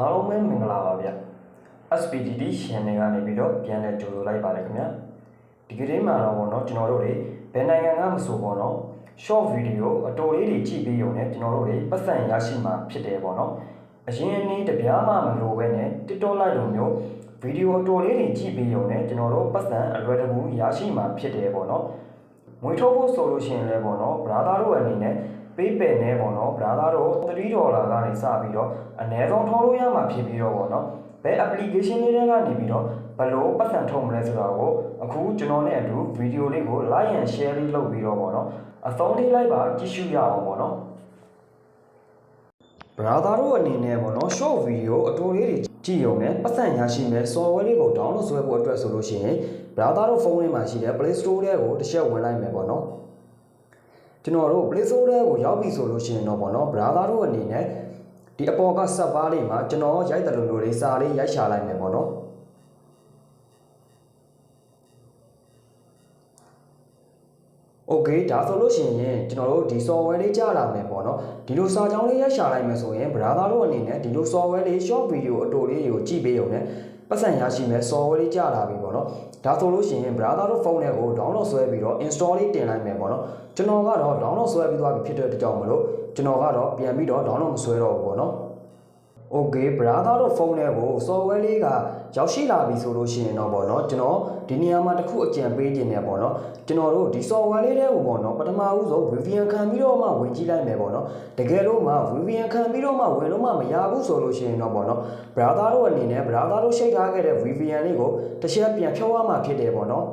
အားလုံးပဲမင်္ဂလာပါဗျ SPDD channel ကနေပြီးတော့ပြန်လည်ကြိုဆိုလိုက်ပါတယ်ခင်ဗျာဒီကနေ့မှာတော့ဗောနော်ကျွန်တော်တို့တွေဘယ်နိုင်ငံကမဆိုဗောနော် short video အတော်လေးတွေကြည့်ပြီးရုံနဲ့ကျွန်တော်တို့တွေပတ်စံရရှိမှာဖြစ်တယ်ဗောနော်အရင်နေ့တပြားမှမလိုပဲနဲ့ TikTok လိုက်လိုမျိုးဗီဒီယိုအတော်လေးတွေကြည့်ပြီးရုံနဲ့ကျွန်တော်တို့ပတ်စံအလွယ်တကူရရှိမှာဖြစ်တယ်ဗောနော်ငွေထုတ်ဖို့ဆိုလို့ရှိရင်လည်းပေါ့နော် brother တို့အနေနဲ့ PayPal နဲ့ပေါ့နော် brother တို့3ဒေါ်လာကနေစပြီးတော့အနည်းဆုံးထုတ်လို့ရမှာဖြစ်ပြီးတော့ပေါ့နော်ဘယ် application လေးတွေကနေပြီးတော့ဘယ်လိုပတ်စံထုတ်မလဲဆိုတာကိုအခုကျွန်တော်နဲ့အတူဗီဒီယိုလေးကို like and share လေးလုပ်ပြီးတော့ပေါ့နော်အဆုံးလေးလိုက်ပါကြည့်ရှုရအောင်ပေါ့နော် brother တို့အနေနဲ့ပေါ့နော် short video အတူလေးတွေကြည့်ရုံနဲ့ပတ်စံရရှိမဲ့ software လေးကို download ဆွဲဖို့အတွက်ဆိုလို့ရှိရင် brother တို့ဖုန်းထဲမှာရှိတဲ့ Play Store ထဲကိုတစ်ချက်ဝင်လိုက်မယ်ပေါ့နော် ကျွန်တော်တို့ Play Store ထဲကိုရောက်ပြီဆိုလို့ရှိရင်တော့ပေါ့နော် brother တို့အနေနဲ့ဒီအပေါ်က server လေးမှာကျွန်တော်ရိုက်တယ်လို့မျိုးလေးစာလေးရိုက်ရှာလိုက်မယ်ပေါ့နော် โอเคဒါဆိုလို့ရှိရင်ကျွန်တော်တို့ဒီ software လေးကြာလာမယ်ပေါ့နော်ဒီလိုစာကြောင်းလေးရိုက်ရှာလိုက်မယ်ဆိုရင် brother တို့အနေနဲ့ဒီလို software လေး short video အတူလေးကိုကြည့်ပေးရုံနဲ့ပတ်စံရရှိမယ် software လေးကြာလာပြီပေါ့နော်ဒါဆိုလို့ရှိရင် brother တို့ဖုန်းထဲကို download ဆွဲပြီးတော့ install လေးတင်လိုက်မယ်ပေါ့နော်ကျွန်တော်ကတော့ download ဆွဲပြီးသွားပြီဖြစ်တဲ့အတွက်ကြောင့်မလို့ကျွန်တော်ကတော့ပြန်ပြီးတော့ download မဆွဲတော့ဘူးပေါ့နော် okay brother တို့ဖုန်းထဲကို software လေးကရောက်ရှိလာပြီဆိုလို့ရှိရင်တော့ဗောနော်ကျွန်တော်ဒီနေရာမှာတစ်ခုအကြံပေးခြင်းနဲ့ဗောနော်ကျွန်တော်တို့ဒီ software လေးတွေကိုဗောနော်ပထမဦးဆုံး VPN ခံပြီးတော့မှဝင်ကြည့်လိုက်မယ်ဗောနော်တကယ်လို့မှ VPN ခံပြီးတော့မှဝင်လို့မှမရဘူးဆိုလို့ရှိရင်တော့ဗောနော် brother တို့အနေနဲ့ brother တို့ရှိထားခဲ့တဲ့ VPN လေးကိုတစ်ချက်ပြန်ဖြုတ်ရမှဖြစ်တယ်ဗောနော်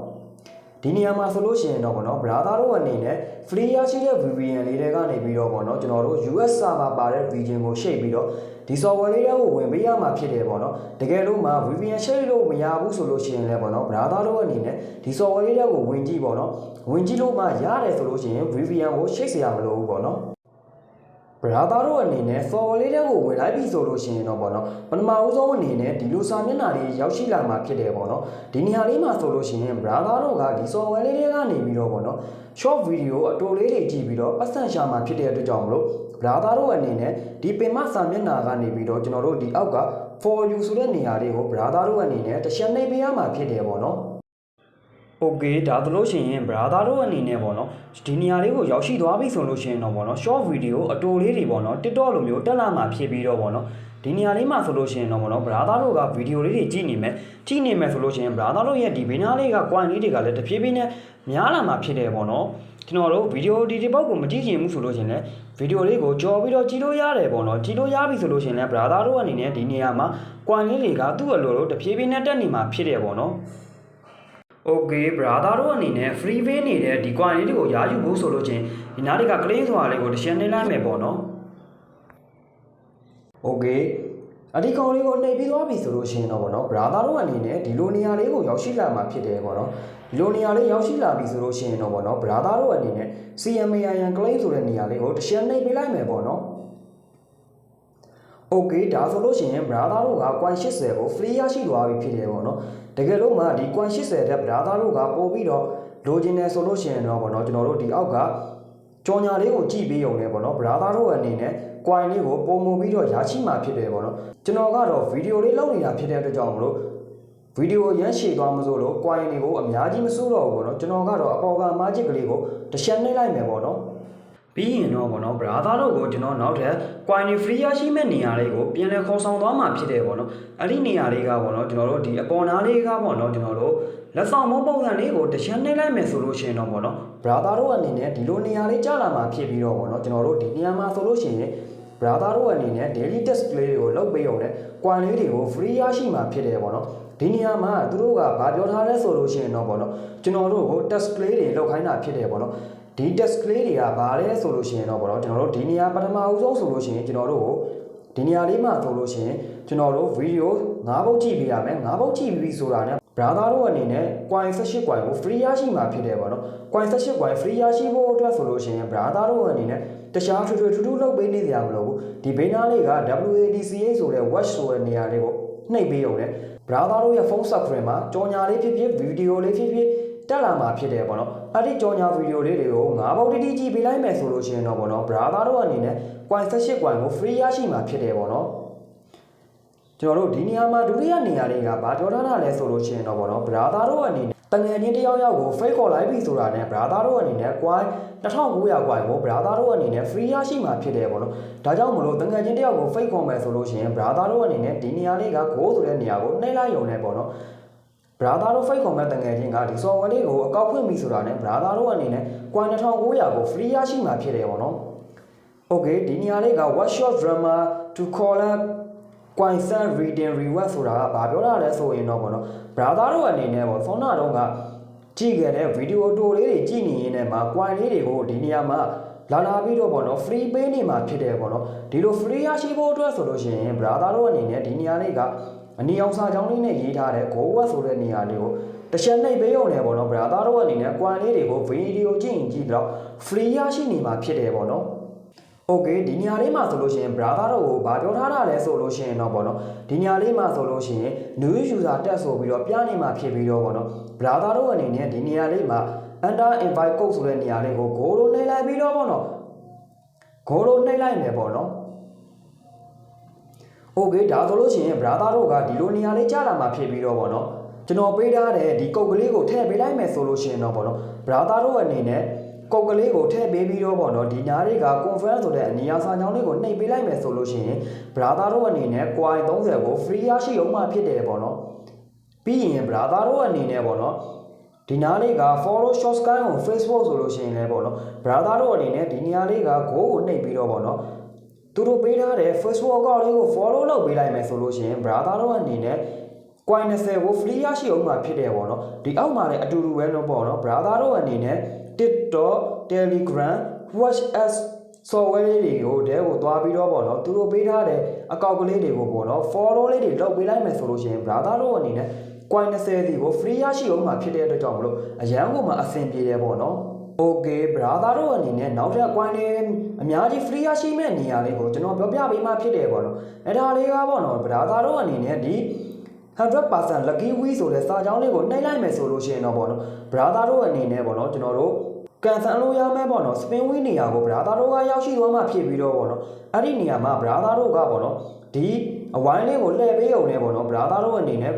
ဒီနေရာမှာဆိုလို့ရှိရင်တော့ဗောနော် brother တို့အနေနဲ့ free ရရှိတဲ့ VPN လေးတွေကနေပြီးတော့ဗောနော်ကျွန်တော်တို့ US server ပါတဲ့ region ကိုရှိတ်ပြီးတော့ဒီ software လေးတွေကိုဝင်ပေးရမှာဖြစ်တယ်ဗောနော်တကယ်လို့မှ VPN ရှိတ်လို့မရဘူးဆိုလို့ရှိရင်လည်းဗောနော် brother တို့အနေနဲ့ဒီ software လေးတွေကိုဝင်ကြည့်ဗောနော်ဝင်ကြည့်လို့မှရတယ်ဆိုလို့ရှိရင် VPN ကိုရှိတ်စရာမလိုဘူးဗောနော် brother တို့အနေနဲ့ software လေးတွေကိုဝင်လိုက်ပြီဆိုလို့ရှိရင်တော့ပေါ့နော်ပထမဦးဆုံးအနေနဲ့ဒီလိုစာမျက်နှာလေးရောက်ရှိလာမှာဖြစ်တယ်ပေါ့နော်ဒီနေရာလေးမှာဆိုလို့ရှိရင် brother တို့ကဒီ software လေးတွေကနေပြီးတော့ပေါ့နော် short video အတူလေးတွေကြည့်ပြီးတော့ပတ်စံရှာမှာဖြစ်တဲ့အတွက်ကြောင့်မလို့ brother တို့အနေနဲ့ဒီပင်မစာမျက်နှာကနေပြီးတော့ကျွန်တော်တို့ဒီအောက်က for you ဆိုတဲ့နေရာလေးကို brother တို့အနေနဲ့တစ်ချက်နှိပ်ပေးရမှာဖြစ်တယ်ပေါ့နော် โอเคဒါသလို့ရှိရင် brother တို့အနေနဲ့ပေါ့နော်ဒီနေရာလေးကိုရောက်ရှိသွားပြီဆိုလို့ရှိရင်တော့ပေါ့နော် short video အတူလေးတွေပေါ့နော် TikTok လိုမျိုးတက်လာမှာဖြစ်ပြီးတော့ပေါ့နော်ဒီနေရာလေးမှာဆိုလို့ရှိရင်တော့ပေါ့နော် brother တို့ကဗီဒီယိုလေးတွေကြည့်နေမယ်ကြည့်နေမယ်ဆိုလို့ရှိရင် brother တို့ရဲ့ဒီဘေးနားလေးက coin လေးတွေကလည်းတဖြည်းဖြည်းနဲ့များလာမှာဖြစ်တယ်ပေါ့နော်ကျွန်တော်တို့ဗီဒီယိုဒီဒီပေါက်ကိုမကြည့်ချင်ဘူးဆိုလို့ရှိရင်လည်းဗီဒီယိုလေးကိုကြော်ပြီးတော့ကြည့်လို့ရတယ်ပေါ့နော်ကြည့်လို့ရပြီဆိုလို့ရှိရင်လည်း brother တို့အနေနဲ့ဒီနေရာမှာ coin လေးတွေကသူ့အလိုလိုတဖြည်းဖြည်းနဲ့တက်နေမှာဖြစ်တယ်ပေါ့နော် Okay brother တို့အနေနဲ့ free way နေတဲ့ဒီ coin လေးတွေကိုရာယူဖို့ဆိုလို့ချင်းဒီနားတွေက claim ဆိုတာလေးကိုတစ်ချက်နှိမ့်လိုက်မယ်ပေါ့နော် Okay အဒီကောင်လေးကိုနှိပ်ပြီးသွားပြီဆိုလို့ရှိရင်တော့ဗောနော် brother တို့အနေနဲ့ဒီလိုနေရာလေးကိုရောက်ရှိလာမှာဖြစ်တယ်ဗောနော်ဒီလိုနေရာလေးရောက်ရှိလာပြီဆိုလို့ရှိရင်တော့ဗောနော် brother တို့အနေနဲ့ CMAIN claim ဆိုတဲ့နေရာလေးကိုတစ်ချက်နှိပ်ပေးလိုက်မယ်ဗောနော် Okay ဒါဆိုလို့ရှိရင် brother တို့က coin 80ကို free ရရှိသွားပြီဖြစ်တယ်ပေါ့နော်တကယ်လို့မှဒီ coin 80တဲ့ brother တို့ကပို့ပြီးတော့လိုချင်တယ်ဆိုလို့ရှိရင်တော့ပေါ့နော်ကျွန်တော်တို့ဒီအောက်ကကြော်ညာလေးကိုကြည့်ပေးရုံနဲ့ပေါ့နော် brother တို့အနေနဲ့ coin လေးကိုပုံမပြီးတော့ရရှိမှာဖြစ်တယ်ပေါ့နော်ကျွန်တော်ကတော့ဗီဒီယိုလေးလုပ်နေတာဖြစ်တဲ့အတွက်ကြောင့်မလို့ဗီဒီယိုရမ်းရှည်သွားမစိုးလို့ coin တွေကိုအများကြီးမစိုးတော့ဘူးပေါ့နော်ကျွန်တော်ကတော့အပေါ်က magic ကလေးကိုတစ်ချက်နှိပ်လိုက်မယ်ပေါ့နော် ပြီးရင်တော့ဗောနော် brother တို့ကိုကျွန်တော်နောက်ထပ် coin free ရရှိမဲ့နေရာလေးကိုပြန်လည်ခေါ်ဆောင်သွားမှာဖြစ်တယ်ဗောနော်အဲ့ဒီနေရာလေးကဗောနော်ကျွန်တော်တို့ဒီအပေါ်နားလေးကဗောနော်ကျွန်တော်တို့လက်ဆောင်မပုံစံလေးကိုတစ်ချက်နှိပ်လိုက်မယ်ဆိုလို့ရှိရင်တော့ဗောနော် brother တို့အနေနဲ့ဒီလိုနေရာလေးကြာလာမှာဖြစ်ပြီးတော့ဗောနော်ကျွန်တော်တို့ဒီနေရာမှာဆိုလို့ရှိရင် brother တို့အနေနဲ့ daily test လေးတွေကိုလုပ်ပေးအောင်နဲ့ coin လေးတွေကို free ရရှိမှာဖြစ်တယ်ဗောနော်ဒီနေရာမှာသူတို့ကဗာပြောထားလဲဆိုလို့ရှိရင်တော့ဗောနော်ကျွန်တော်တို့ကို test လေးတွေလုပ်ခိုင်းတာဖြစ်တယ်ဗောနော် ဒီ test လေးတွေကဗာလဲဆိုလို့ရှိရင်တော့ဗောနော်ကျွန်တော်တို့ဒီနေရာပထမဦးဆုံးဆိုလို့ရှိရင်ကျွန်တော်တို့ကိုဒီနေရာလေးမှာဆိုလို့ရှိရင်ကျွန်တော်တို့ဗီဒီယို၅ပုတ်ကြည့်ပေးရမယ်၅ပုတ်ကြည့်ပြီးဆိုတာနဲ့ brother တို့အနေနဲ့ coin 18 coin ကို free ရရှိမှာဖြစ်တယ်ဗောနော် coin 18 coin free ရရှိဖို့အတွက်ဆိုလို့ရှိရင် brother တို့အနေနဲ့တခြားထွေထွေထူးထူးလုပ်ပေးနေကြမလို့ဘူးဒီဘေးနားလေးက WADCA ဆိုတဲ့ watch ဆိုတဲ့နေရာလေးကိုနှိပ်ပေးအောင်လေ brother တို့ရဲ့ phone screen မှာကြော်ညာလေးဖြစ်ဖြစ်ဗီဒီယိုလေးဖြစ်ဖြစ် တက်လာမှာဖြစ်တယ်ပေါ့နော်အဲ့ဒီကြော်ညာဗီဒီယိုလေးတွေကိုငါးပေါက်တိတိကြည့်ပေးလိုက်မယ်ဆိုလို့ရှိရင်တော့ပေါ့နော် brother တို့အနေနဲ့ coin 18 coin ကို free ရရှိမှာဖြစ်တယ်ပေါ့နော်ကျွန်တော်တို့ဒီနေရာမှာဒုတိယနေရာလေးကဘာပြောထားတာလဲဆိုလို့ရှိရင်တော့ဗောနော်ဘရာသာတို့အနေနဲ့တငယ်ချင်းတယောက်ယောက်ကို fake ခေါ်လိုက်ပြီဆိုတာနဲ့ဘရာသာတို့အနေနဲ့ coin 2900 coin ကိုဘရာသာတို့အနေနဲ့ free ရရှိမှာဖြစ်တယ်ဗောနော်ဒါကြောင့်မလို့တငယ်ချင်းတယောက်ကို fake ခေါ်မယ်ဆိုလို့ရှိရင်ဘရာသာတို့အနေနဲ့ဒီနေရာလေးက go ဆိုတဲ့နေရာကိုနှိမ့်လိုက်ရုံနဲ့ဗောနော် brother တို့ fake comment တငယ်ချင်းကဒီ software လေးကိုအကောက်ဖွင့်ပြီဆိုတာနဲ့ brother တို့အနေနဲ့ coin 2900ကို free ရရှိမှာဖြစ်တယ်ဗောနော် okay ဒီနေရာလေးက what short drama to call up coin sun reading reward ဆိုတာကဘာပြောတာလဲဆိုရင်တော့ဗောနော် brother တို့အနေနဲ့ဗောဆောင်းနာတော့ကကြည့်ခဲ့တဲ့ဗီဒီယိုတိုလေးတွေကြည့်နေရင်းနဲ့မှာ coin လေးတွေကိုဒီနေရာမှာလာလာပြီးတော့ဗောနော် free ပေးနေမှာဖြစ်တယ်ဗောနော်ဒီလို free ရရှိဖို့အတွက်ဆိုလို့ရှိရင် brother တို့အနေနဲ့ဒီနေရာလေးက အနီအောင်စာကြောင်းလေးနဲ့ရေးထားတဲ့ go web ဆိုတဲ့နေရာလေးကိုတစ်ချက်နှိပ်ပေးရုံနဲ့ဗောနော် brother တို့အနေနဲ့ coin လေးတွေကိုဗီဒီယိုကြည့်ရင်ကြည့်တော့ free ရရှိနေမှာဖြစ်တယ်ဗောနော် Okay ဒီနေရာလေးမှာဆိုလို့ရှိရင် brother တို့ကိုဗာပြောထားတာလဲဆိုလို့ရှိရင်တော့ဗောနော်ဒီနေရာလေးမှာဆိုလို့ရှိရင် new user တက်ဆိုပြီးတော့ပြနေမှာဖြစ်ပြီးတော့ဗောနော် brother တို့အနေနဲ့ဒီနေရာလေးမှာ enter invite code ဆိုတဲ့နေရာလေးကို go လို့နှိပ်လိုက်ပြီးတော့ဗောနော် go လို့နှိပ်လိုက်မယ်ဗောနော် Okay ဒါဆိုလို့ရှိရင် brother တို့ကဒီလိုနေရာလေးကြာလာမှာဖြစ်ပြီးတော့ဗောနော်ကျွန်တော်ပေးထားတဲ့ဒီကုတ်ကလေးကိုထည့်ပေးလိုက်မယ်ဆိုလို့ရှိရင်တော့ဗောနော် brother တို့အနေနဲ့ကုတ်ကလေးကိုထည့်ပေးပြီးတော့ဗောနော်ဒီညာလေးက confirm ဆိုတဲ့အနီရောင်စာကြောင်းလေးကိုနှိပ်ပေးလိုက်မယ်ဆိုလို့ရှိရင် brother တို့အနေနဲ့ coin 30ကို free ရရှိအောင်မှဖြစ်တယ်ဗောနော်ပြီးရင် brother တို့အနေနဲ့ဗောနော်ဒီနားလေးက follow short scan ကို Facebook ဆိုလို့ရှိရင်လည်းပေါ့နော် brother တို့အနေနဲ့ဒီနေရာလေးက go ကိုနှိပ်ပြီးတော့ပေါ့နော် သူတို့ပေးထားတဲ့ Facebook account လေးကို follow လုပ်ပေးလိုက်မယ်ဆိုလို့ရှိရင် brother တို့အနေနဲ့ coin 20ကို free ရရှိအောင်မှာဖြစ်တယ်ပေါ့နော်ဒီအောက်မှာလည်းအတူတူပဲလို့ပေါ့နော် brother တို့အနေနဲ့ TikTok Telegram WhatsApp software လေးတွေကိုတဲကိုသွားပြီးတော့ပေါ့နော်သူတို့ပေးထားတဲ့အကောင့်ကလေးတွေကိုပေါ့နော် follow လေးတွေလုပ်ပေးလိုက်မယ်ဆိုလို့ရှိရင် brother တို့အနေနဲ့ coin 20စီကို free ရရှိအောင်မှာဖြစ်တဲ့အတွက်ကြောင့်မလို့အရန်ကိုမှအဆင်ပြေတယ်ပေါ့နော် Okay brother တို့အနေနဲ့နောက်ထပ် coin တွေအများကြီး free ရရှိမဲ့နေရာလေးကိုကျွန်တော်ပြောပြပေးမှဖြစ်တယ်ပေါ့နော်အဲ့ဒါလေးကပေါ့နော် brother တို့အနေနဲ့ဒီ100% lucky wheel ဆိုတဲ့စာကြောင်းလေးကိုနှိပ်လိုက်မယ်ဆိုလို့ရှိရင်တော့ပေါ့နော် brother တို့အနေနဲ့ပေါ့နော်ကျွန်တော်တို့ကန်ဆန်လို့ရမယ်ပေါ့နော် spin wheel နေရာကို brother တို့ကရောက်ရှိသွားမှဖြစ်ပြီးတော့ပေါ့နော်အဲ့ဒီနေရာမှာ brother တို့ကပေါ့နော်ဒီအဝိုင်းလေးကိုလှည့်ပေးအောင်လဲပေါ့နော် brother တို့အနေနဲ့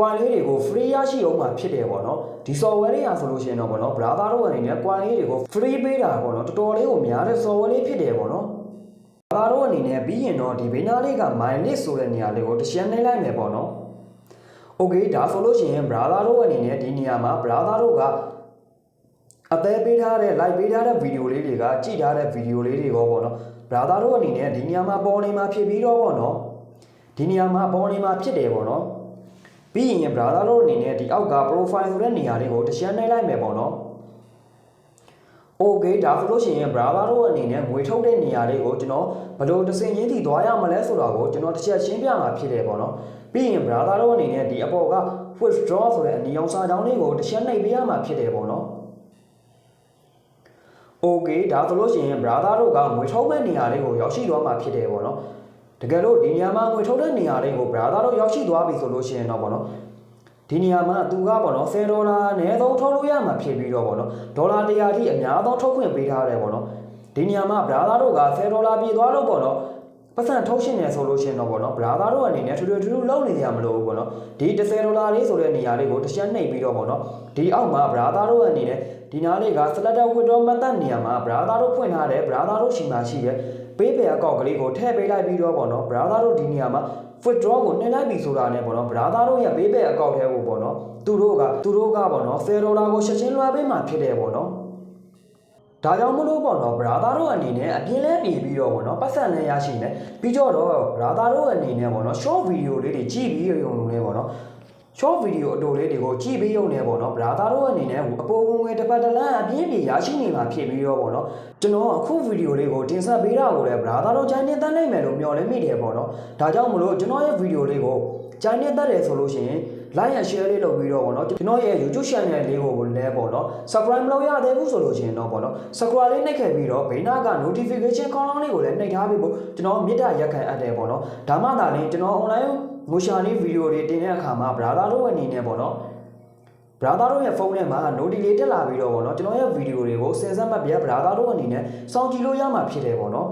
coin လေးတွေကို free ရရှိအောင်မှာဖြစ်တယ်ပေါ့နော်ဒီ software တွေရာဆိုလို့ရှိရင်တော့ပေါ့နော် brother တို့အနေနဲ့ coin လေးတွေကို free ပေးတာပေါ့နော်တော်တော်လေးကိုများတဲ့ software လေးဖြစ်တယ်ပေါ့နော် brother တို့အနေနဲ့ပြီးရင်တော့ဒီဘေးနားလေးက my list ဆိုတဲ့နေရာလေးကိုတစ်ချက်နှိပ်လိုက်မယ်ပေါ့နော် okay ဒါဆိုလို့ရှိရင် brother တို့အနေနဲ့ဒီနေရာမှာ brother တို့ကအသေးပေးထားတဲ့ live ပေးထားတဲ့ video လေးတွေကကြည့်ထားတဲ့ video လေးတွေရောပေါ့နော် brother တို့အနေနဲ့ဒီနေရာမှာပေါ်နေမှာဖြစ်ပြီးတော့ပေါ့နော်ဒီနေရာမှာပေါ်နေမှာဖြစ်တယ်ပေါ့နော် ပြီးရင် brother တို့အနေနဲ့ဒီအောက်က profile ဆိုတဲ့နေရာလေးကိုတစ်ချက်နှိပ်လိုက်မယ်ပေါ့နော် Okay ဒါဆိုလို့ရှိရင် brother တို့အနေနဲ့ငွေထုတ်တဲ့နေရာလေးကိုကျွန်တော်ဘယ်လိုတစ်စင်ချင်းထိသွားရမလဲဆိုတာကိုကျွန်တော်တစ်ချက်ရှင်းပြမှာဖြစ်တယ်ပေါ့နော်ပြီးရင် brother တို့အနေနဲ့ဒီအပေါ်က withdraw ဆိုတဲ့အနီရောင်စာကြောင်းလေးကိုတစ်ချက်နှိပ်ပေးရမှာဖြစ်တယ်ပေါ့နော် Okay ဒါဆိုလို့ရှိရင် brother တို့ကငွေထုတ်မဲ့နေရာလေးကိုရောက်ရှိသွားမှာဖြစ်တယ်ပေါ့နော် တကယ်လို့ဒီနေရာမှာငွေထုတ်တဲ့နေရာလေးကို brother တို့ရောက်ရှိသွားပြီဆိုလို့ရှိရင်တော့ပေါ့နော်ဒီနေရာမှာသူကပေါ့နော်10ဒေါ်လာအနည်းဆုံးထုတ်လို့ရမှာဖြစ်ပြီးတော့ပေါ့နော်ဒေါ်လာ100ထိအများဆုံးထုတ်ခွင့်ပေးထားတယ်ပေါ့နော်ဒီနေရာမှာ brother တို့က10ဒေါ်လာပြည်သွားလို့ပေါ့နော်ပတ်စံထုတ်ရှင်နေဆိုလို့ရှိရင်တော့ပေါ့နော် brother တို့အနေနဲ့ထူထူထူထူလုံးနေကြမလို့ပေါ့နော်ဒီ10ဒေါ်လာလေးဆိုတဲ့နေရာလေးကိုတစ်ချက်နှိပ်ပြီးတော့ပေါ့နော်ဒီအောက်မှာ brother တို့အနေနဲ့ဒီနားလေးက selected withdraw method နေရာမှာ brother တို့ဖွင့်ထားတဲ့ brother တို့ရှိမှရှိရဲ့ ပေးပယ်အကောင့်ကလေးကိုထည့်ပေးလိုက်ပြီးတော့ပေါ့နော် brother တို့ဒီနေရာမှာ withdraw ကိုနှိပ်လိုက်ပြီဆိုတာနဲ့ပေါ့နော် brother တို့ရဲ့ပေးပယ်အကောင့်ထဲကိုပေါ့နော်သူတို့ကသူတို့ကပေါ့နော်10ဒေါ်လာကိုချက်ချင်းလွှဲပေးမှဖြစ်တယ်ပေါ့နော်ဒါကြောင့်မလို့ပေါ့နော် brother တို့အနေနဲ့အပြင်းလဲပြေးပြီးတော့ပေါ့နော်ပတ်စံလည်းရရှိနေပြီးတော့ brother တို့အနေနဲ့ပေါ့နော် short video လေးတွေကြည့်ပြီးရုံလုံးလေးပေါ့နော် short video အတူလေးတွေကိုကြည့်ပြီးရုံနဲ့ပေါ့နော် brother တို့အနေနဲ့အပေါ်ဝင်ငွေတစ်ပတ်တစ်လမ်းအပြင်းပြေရရှိနေမှာဖြစ်ပြီးတော့ပေါ့နော်ကျွန်တော်အခု video လေးကိုတင်ဆက်ပေးတာကိုလည်း brother တို့ကြိုင်းနေတန်းနိုင်မယ်လို့မျှော်လင့်မိတယ်ပေါ့နော်ဒါကြောင့်မလို့ကျွန်တော်ရဲ့ video လေးကိုကြိုင်းနေတတ်တယ်ဆိုလို့ရှိရင် like and share လေးလုပ်ပြီးတော့ပေါ့နော်ကျွန်တော်ရဲ့ YouTube channel လေးကိုလည်းပေါ့နော် subscribe မလုပ်ရသေးဘူးဆိုလို့ရှိရင်တော့ပေါ့နော် subscribe လေးနှိပ်ခဲ့ပြီးတော့ဘေးနားက notification ခေါင်းလောင်းလေးကိုလည်းနှိပ်ထားပြီးဖို့ကျွန်တော်မြစ်တာရက်ခံအပ်တယ်ပေါ့နော်ဒါမှသာလျှင်ကျွန်တော် online ငိုရှာလေးဗီဒီယိုတွေတင်တဲ့အခါမှာ brother တို့အနေနဲ့ပေါ့နော် brother တို့ရဲ့ဖုန်းထဲမှာ notification တက်လာပြီးတော့ပေါ့နော်ကျွန်တော်ရဲ့ဗီဒီယိုတွေကိုစင်စက်မှတ်ပြ brother တို့အနေနဲ့စောင့်ကြည့်လို့ရမှာဖြစ်တယ်ပေါ့နော်